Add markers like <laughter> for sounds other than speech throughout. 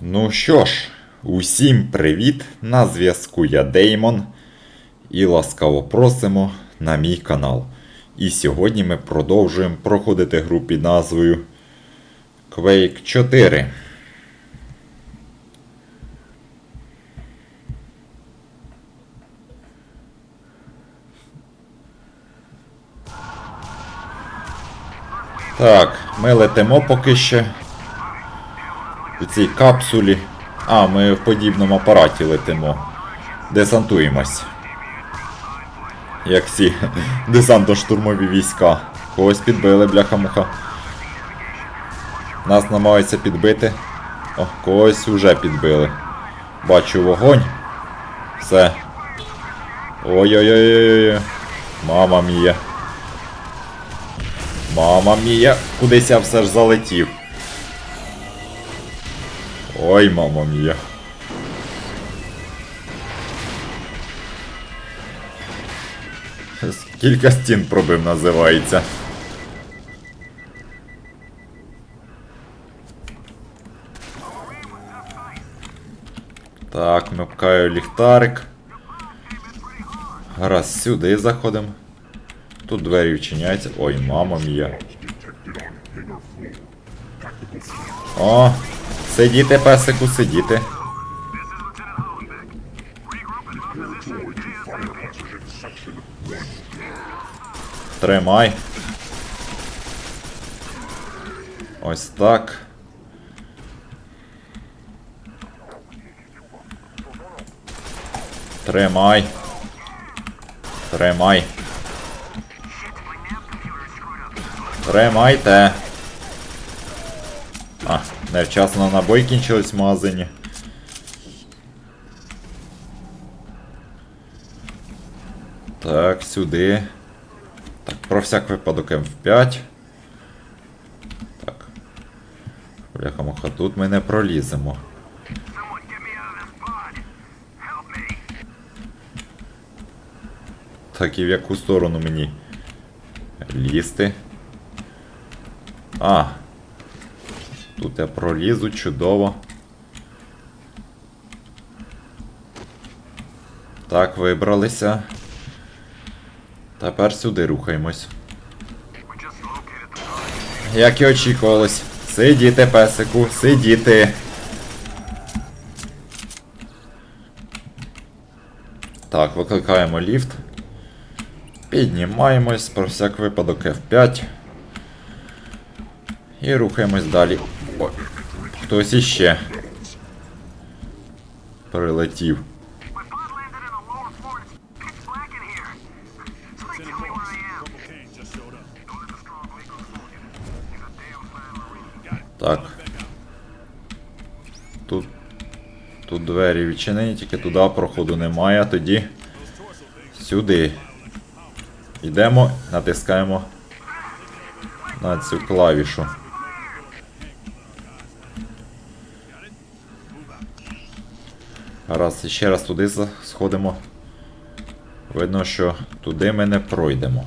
Ну що ж, усім привіт! На зв'язку я Деймон. І ласкаво просимо на мій канал. І сьогодні ми продовжуємо проходити гру під назвою Quake 4. Так, ми летимо поки ще у цій капсулі. А, ми в подібному апараті летимо. Десантуємось. Як всі <laughs> десантно-штурмові війська. Когось підбили, бляха-муха. Нас намагаються підбити. О, когось вже підбили. Бачу вогонь. Все. Ой-ой-ой-ой-ой. Мама мія. Мама мія. Кудись я все ж залетів. Ой, мама мія. Кілька стін пробив називається. Так, мипкаю ліхтарик. Гаразд, сюди заходимо. Тут двері відчиняються. Ой, мама мія. О, сидіти, песику, сидіти. Тримай. Ось так. Тримай. Тримай. Тримайте. Невчасно набой кінчились в магазині. Так, сюди. Так, про всяк випадок М5. Так. Бляха-муха, тут ми не проліземо. Так, і в яку сторону мені лізти? А. Тут я пролізу, чудово. Так, вибралися. Тепер сюди рухаємось. Як і очікувалось. Сидіти, песику, сидіти. Так, викликаємо ліфт. Піднімаємось, про всяк випадок F5. І рухаємось далі. Ой, хтось іще. Прилетів. Так. Тут. Тут двері відчинені, тільки туди проходу немає, тоді. Сюди. Йдемо, натискаємо на цю клавішу. Раз, ще раз туди сходимо. Видно, що туди ми не пройдемо.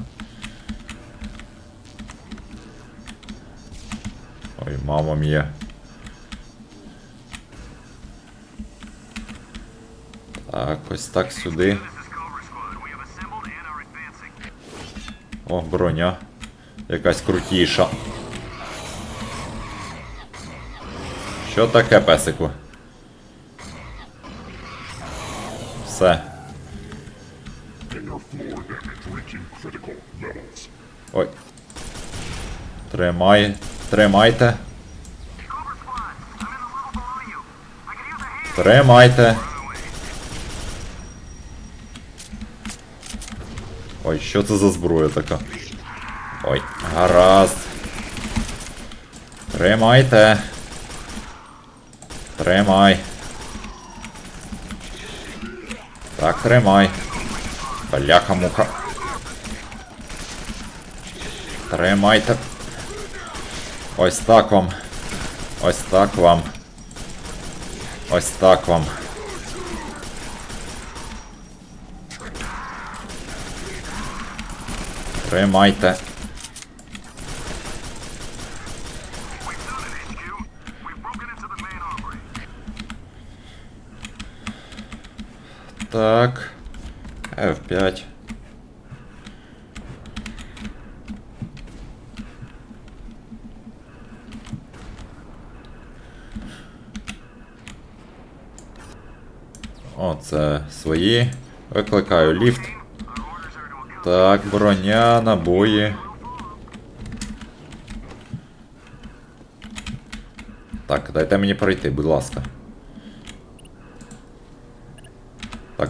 Ой, мама мія. Так, ось так сюди. О, броня. Якась крутіша. Що таке, песику? Все. Ой. Тримай. Тримайте. Тримайте. Ой, що це за зброя така? Ой, гаразд. Тримайте. Тримай. Так, тримай. Бляха-муха. Тримайте. Ось так вам. Ось так вам. Ось так вам. Тримайте. Так. F5. О, це свої. Викликаю ліфт. Так, броня, набої. Так, дайте мені пройти, будь ласка. Так,